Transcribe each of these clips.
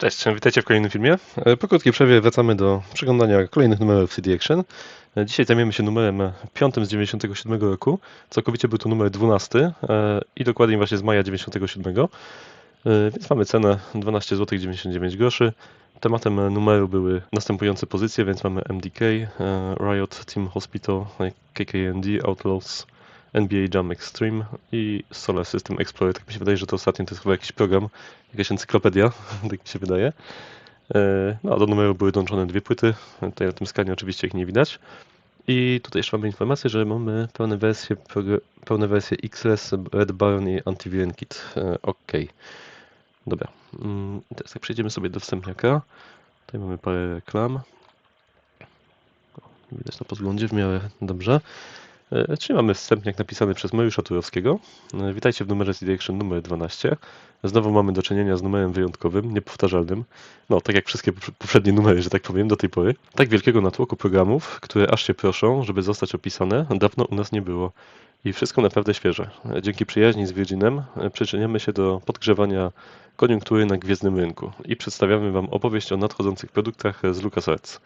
Cześć, witajcie w kolejnym filmie. E, Po krótkiej przerwie wracamy do przeglądania kolejnych numerów CD Action. E, Dzisiaj zajmiemy się numerem 5 z 97 roku. Całkowicie był to numer 12 e, i dokładnie właśnie z maja 97. E, Więc mamy cenę 12 zł 99 groszy. Tematem numeru były następujące pozycje, więc mamy MDK, Riot, Team Hospital, KKND, Outlaws, NBA Jam Extreme i Solar System Explorer. Tak mi się wydaje, że to ostatnio to jest chyba jakiś program, jakaś encyklopedia, tak mi się wydaje. E, No, do numeru były dołączone dwie płyty. Tutaj na tym skanie oczywiście ich nie widać. I tutaj jeszcze mamy informację, że mamy pełne wersje, pełne wersje XS, Red Baron i Antivirus Kit. E, Ok. Dobra. Mm, Teraz jak przejdziemy sobie do wstępniaka. Tutaj mamy parę reklam. Widać na podglądzie w miarę dobrze. E, Czyli mamy wstępniak napisany przez Mariusza Turowskiego. E, Witajcie w numerze CD Action numer 12. Znowu mamy do czynienia z numerem wyjątkowym, niepowtarzalnym. No, tak jak wszystkie poprze- poprzednie numery, że tak powiem, do tej pory. Tak wielkiego natłoku programów, które aż się proszą, żeby zostać opisane, dawno u nas nie było. I wszystko naprawdę świeże. E, Dzięki przyjaźni z Virginem przyczyniamy się do podgrzewania koniunktury na gwiezdnym rynku i przedstawiamy Wam opowieść o nadchodzących produktach z LucasArts.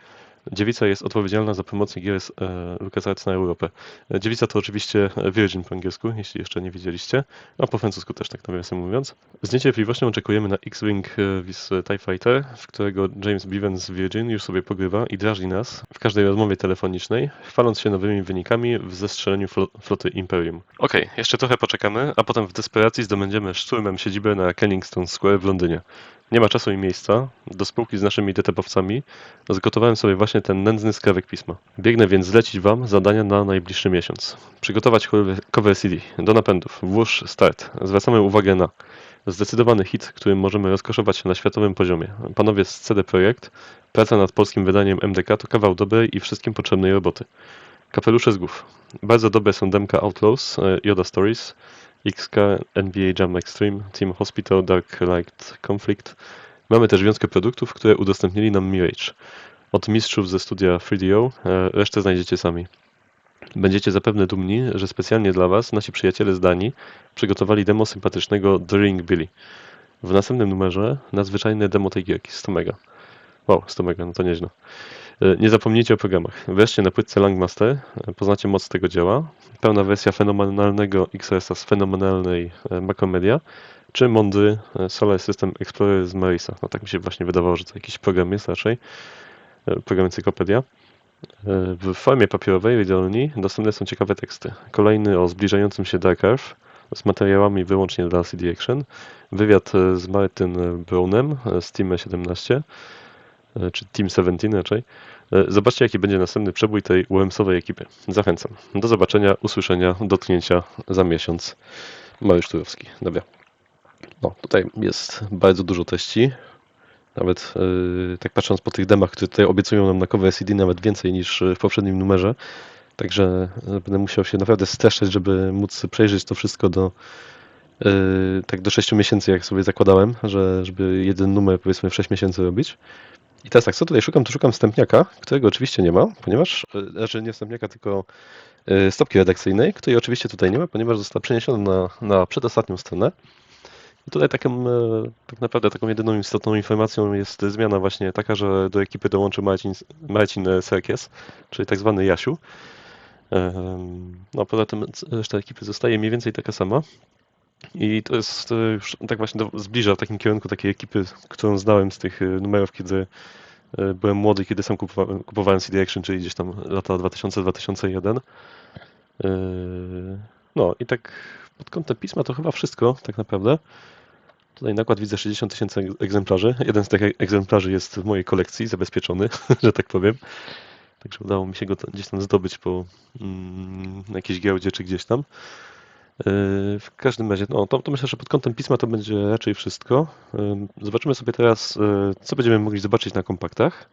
Dziewica jest odpowiedzialna za promocję gier z e, LucasArts na Europę. E, Dziewica to oczywiście Virgin po angielsku, jeśli jeszcze nie widzieliście, a po francusku też tak nawiasem mówiąc. Z niecierpliwością oczekujemy na X-Wing e, with TIE Fighter, w którego James Bevan z Virgin już sobie pogrywa i drażni nas w każdej rozmowie telefonicznej, chwaląc się nowymi wynikami w zestrzeleniu flo floty Imperium. Okej, jeszcze trochę poczekamy, a potem w desperacji zdobędziemy szturmem siedzibę na Kennington Square w Londynie. Nie ma czasu i miejsca. Do spółki z naszymi DTP-owcami zgotowałem sobie właśnie ten nędzny skrawek pisma. Biegnę więc zlecić Wam zadania na najbliższy miesiąc. Przygotować cover- cover CD. Do napędów. Włóż start. Zwracamy uwagę na zdecydowany hit, którym możemy rozkoszować się na światowym poziomie. Panowie z CD Projekt, praca nad polskim wydaniem MDK to kawał dobrej i wszystkim potrzebnej roboty. Kapelusze z głów. Bardzo dobre są demka Outlaws, e, Yoda Stories, XK, NBA Jam Extreme, Team Hospital, Dark Light Conflict. Mamy też wiązkę produktów, które udostępnili nam Mirage. Od mistrzów ze studia 3DO, e, resztę znajdziecie sami. Będziecie zapewne dumni, że specjalnie dla Was nasi przyjaciele z Danii przygotowali demo sympatycznego The Ring Billy. W następnym numerze nadzwyczajne demo tej gierki 100 mega. Wow, 100 mega, no to nieźle. E, Nie zapomnijcie o programach. Wreszcie na płytce Langmaster e, poznacie moc tego dzieła. Pełna wersja fenomenalnego XRS-a z fenomenalnej Macromedia, czy mądry Solar System Explorer z Marisa. No tak mi się właśnie wydawało, że to jakiś program jest raczej. E, Program encyklopedia. E, W formie papierowej read-only dostępne są ciekawe teksty. Kolejny o zbliżającym się Dark Earth z materiałami wyłącznie dla CD Action. Wywiad e, z Martin Brownem e, z Team 17 e, czy Team 17 raczej. Zobaczcie, jaki będzie następny przebój tej UEMS-owej ekipy. Zachęcam. Do zobaczenia, usłyszenia, dotknięcia za miesiąc. Mariusz Turowski. Dobra. No, tutaj jest bardzo dużo treści. Nawet yy, tak patrząc po tych demach, które tutaj obiecują nam na cover CD, nawet więcej niż w poprzednim numerze. Także e, będę musiał się naprawdę streszczać, żeby móc przejrzeć to wszystko do yy, tak do 6 miesięcy, jak sobie zakładałem, że żeby jeden numer powiedzmy w 6 miesięcy robić. I teraz tak, co tutaj szukam? To szukam wstępniaka, którego oczywiście nie ma, ponieważ, e, znaczy nie wstępniaka, tylko e, stopki redakcyjnej, której oczywiście tutaj nie ma, ponieważ została przeniesiona na, na przedostatnią stronę. I tutaj taką, e, tak naprawdę taką jedyną istotną informacją jest zmiana właśnie taka, że do ekipy dołączy Marcin, Marcin Serkies, czyli tak zwany Jasiu. Em, No poza tym reszta ekipy zostaje mniej więcej taka sama. I to jest e, już tak właśnie do, zbliża w takim kierunku takiej ekipy, którą znałem z tych e, numerów, kiedy e, byłem młody, kiedy sam kupowałem, kupowałem CD Action, czyli gdzieś tam lata 2000-2001. E, No i tak pod kątem pisma to chyba wszystko tak naprawdę. Tutaj nakład widzę 60 tysięcy eg- egzemplarzy. Jeden z tych e- egzemplarzy jest w mojej kolekcji, zabezpieczony, że tak powiem. Także udało mi się go gdzieś tam zdobyć po mm, jakiejś giełdzie czy gdzieś tam. Yy, W każdym razie, no, to, to myślę, że pod kątem pisma to będzie raczej wszystko. Yy, Zobaczymy sobie teraz, co będziemy mogli zobaczyć na kompaktach.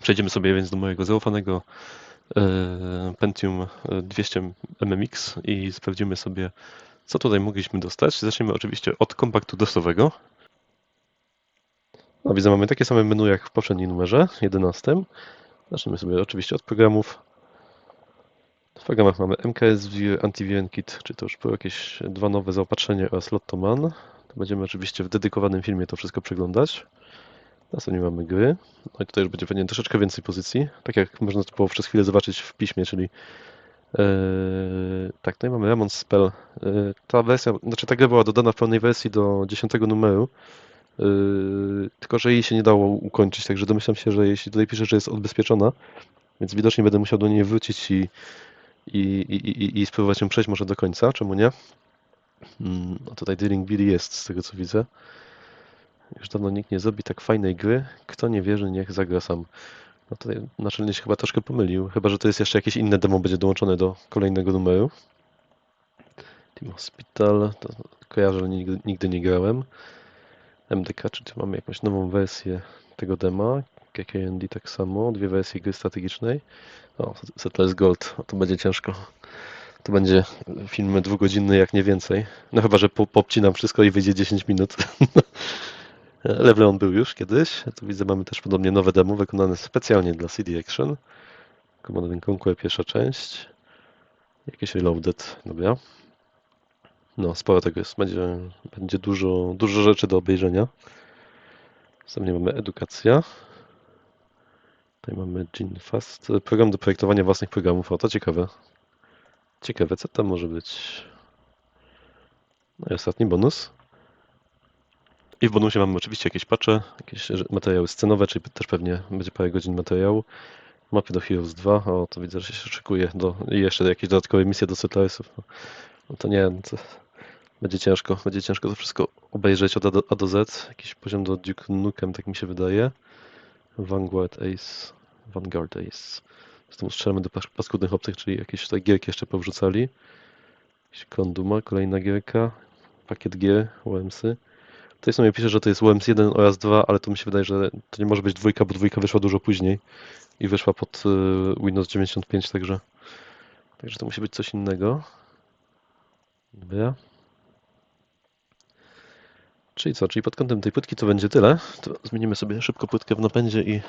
Przejdziemy sobie więc do mojego zaufanego Pentium 200 MMX i sprawdzimy sobie, co tutaj mogliśmy dostać. Zaczniemy oczywiście od kompaktu DOSowego. No, widzę, mamy takie same menu jak w poprzednim numerze, 11. Zaczniemy sobie oczywiście od programów. W programach mamy MKS View, Antivirus Kit, czy to już były jakieś dwa nowe zaopatrzenie oraz Lottoman. Będziemy oczywiście w dedykowanym filmie to wszystko przeglądać. Następnie mamy gry. No i tutaj już będzie pewnie troszeczkę więcej pozycji. Tak jak można to było przez chwilę zobaczyć w piśmie, czyli e, tak, no i mamy Remont Spell. E, ta wersja, znaczy ta gra była dodana w pełnej wersji do 10 numeru. e, tylko, że jej się nie dało ukończyć, także domyślam się, że jeśli tutaj pisze, że jest odbezpieczona, więc widocznie będę musiał do niej wrócić i, i, i, i, i spróbować ją przejść może do końca, czemu nie? Mm, A tutaj Dealing Billy jest, z tego co widzę. Już dawno nikt nie zrobi tak fajnej gry. Kto nie wierzy, niech zagra sam. No tutaj naczelnie się chyba troszkę pomylił. Chyba, że to jest jeszcze jakieś inne demo będzie dołączone do kolejnego numeru. Team Hospital, to kojarzę, ale nigdy, nigdy nie grałem. MDK, czy tu mamy jakąś nową wersję tego dema. KKND tak samo, dwie wersje gry strategicznej. O, Settlers Gold, o, to będzie ciężko. To będzie film dwugodzinny, jak nie więcej. No chyba, że po, popcinam wszystko i wyjdzie 10 minut. Levleon był już kiedyś. Tu widzę, mamy też podobnie nowe demo wykonane specjalnie dla CD Action. Command Conquer, pierwsza część. Jakieś Reloaded, dobra. No, sporo tego jest. Będzie, będzie dużo, dużo rzeczy do obejrzenia. Następnie mamy edukacja. Tutaj mamy Gene Fast. Program do projektowania własnych programów. O, to ciekawe. Ciekawe, co tam może być. No i ostatni bonus. I w bonusie mamy oczywiście jakieś patche, jakieś materiały scenowe, czyli też pewnie będzie parę godzin materiału. Mapy do Heroes 2, o to widzę, że się szykuje do, i jeszcze jakieś dodatkowe misje do Settlersów. No, no to nie, no to będzie ciężko, będzie ciężko to wszystko obejrzeć od A do, A do Z. Jakiś poziom do Duke Nukem, tak mi się wydaje. Vanguard Ace, Vanguard Ace. Zresztą strzelamy do pas- paskudnych obcych, czyli jakieś tutaj gierki jeszcze powrzucali. Jakiś Klon Duma, kolejna gierka. Pakiet gier, OMSy. Tutaj sobie pisze, że to jest UMS 1 oraz 2, ale to mi się wydaje, że to nie może być dwójka, bo dwójka wyszła dużo później i wyszła pod y, Windows 95, także, także to musi być coś innego. Dobra. Czyli co, czyli pod kątem tej płytki to będzie tyle. To zmienimy sobie szybko płytkę w napędzie i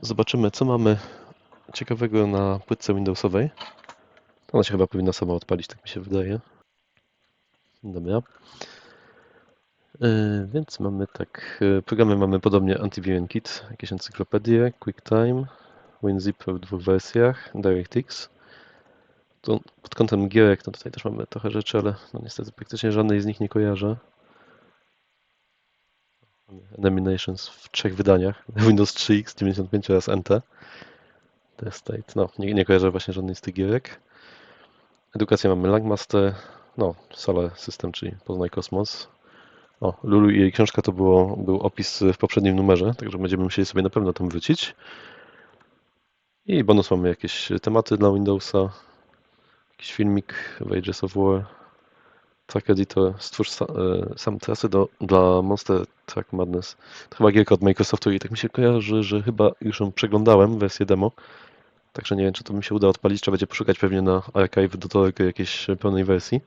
zobaczymy, co mamy ciekawego na płytce Windowsowej. Ona się chyba powinna sama odpalić, tak mi się wydaje. Dobra. Yy, Więc mamy tak, yy, programy mamy podobnie AntiVNKit, jakieś encyklopedie, QuickTime, WinZip w dwóch wersjach, DirectX. Tu pod kątem gierek, no tutaj też mamy trochę rzeczy, ale no niestety praktycznie żadnej z nich nie kojarzę. Mamy Enemy Nations w trzech wydaniach, Windows 3X, 95 oraz NT. Testate, no nie, nie kojarzę właśnie żadnej z tych gierek. Edukacja mamy Langmaster, no Sala System, czyli Poznaj Kosmos. O, Lulu i jej książka to było, był opis w poprzednim numerze, także będziemy musieli sobie na pewno tam wrócić. I bonus mamy jakieś tematy dla Windowsa, jakiś filmik w Ages of War, Track Editor, stwórz sa, e, sam trasy do, dla Monster Truck Madness. To chyba gierka od Microsoftu i tak mi się kojarzy, że chyba już ją przeglądałem, wersję demo. Także nie wiem, czy to mi się uda odpalić, trzeba będzie poszukać pewnie na archive do tego jakiejś pełnej wersji.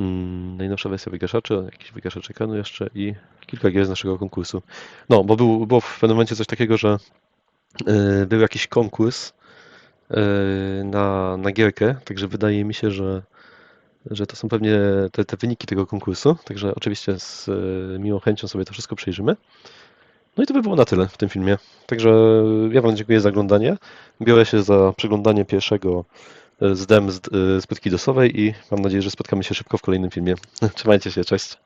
Mm, Najnowsza wersja wygaszaczy, jakiś wygaszacz ekranu jeszcze i kilka gier z naszego konkursu. No, bo był, było w pewnym momencie coś takiego, że yy, był jakiś konkurs yy, na, na gierkę, także wydaje mi się, że, że to są pewnie te, te wyniki tego konkursu, także oczywiście z yy, miłą chęcią sobie to wszystko przejrzymy. No i to by było na tyle w tym filmie. Także ja Wam dziękuję za oglądanie. Biorę się za przeglądanie pierwszego z dem z, e, z płytki dosowej i mam nadzieję, że spotkamy się szybko w kolejnym filmie. Trzymajcie się, cześć.